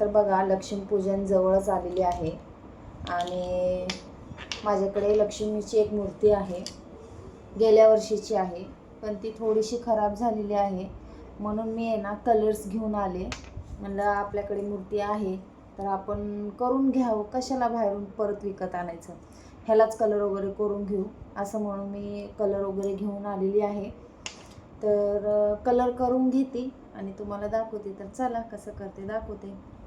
तर बघा लक्ष्मीपूजन जवळच आलेली आहे. आणि माझ्याकडे लक्ष्मीची एक मूर्ती आहे. गेल्या वर्षीची आहे पण ती थोडीशी खराब झालेली आहे. म्हणून मी आहे ना कलर्स घेऊन आले. म्हणलं आपल्याकडे मूर्ती आहे तर आपण करून घ्यावं. कशाला बाहेरून परत विकत आणायचं? ह्यालाच कलर वगैरे करून घेऊ असं म्हणून मी कलर वगैरे घेऊन आलेली आहे. तर कलर करून घेते. आणि तुम्हाला दाखवते. तर चला कसं करते दाखवते.